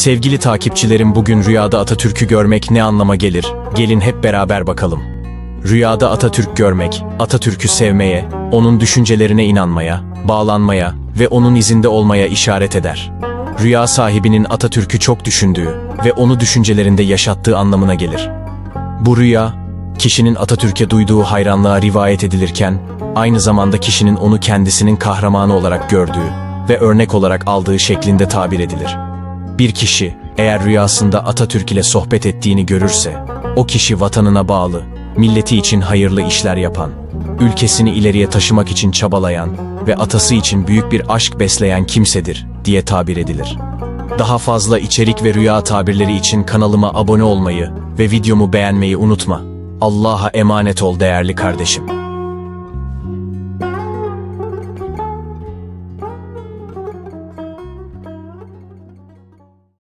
Sevgili takipçilerim bugün rüyada Atatürk'ü görmek ne anlama gelir? Gelin hep beraber bakalım. Rüyada Atatürk görmek, Atatürk'ü sevmeye, onun düşüncelerine inanmaya, bağlanmaya ve onun izinde olmaya işaret eder. Rüya sahibinin Atatürk'ü çok düşündüğü ve onu düşüncelerinde yaşattığı anlamına gelir. Bu rüya, kişinin Atatürk'e duyduğu hayranlığa rivayet edilirken, aynı zamanda kişinin onu kendisinin kahramanı olarak gördüğü ve örnek olarak aldığı şeklinde tabir edilir. Bir kişi eğer rüyasında Atatürk ile sohbet ettiğini görürse, o kişi vatanına bağlı, milleti için hayırlı işler yapan, ülkesini ileriye taşımak için çabalayan ve atası için büyük bir aşk besleyen kimsedir diye tabir edilir. Daha fazla içerik ve rüya tabirleri için kanalıma abone olmayı ve videomu beğenmeyi unutma. Allah'a emanet ol değerli kardeşim.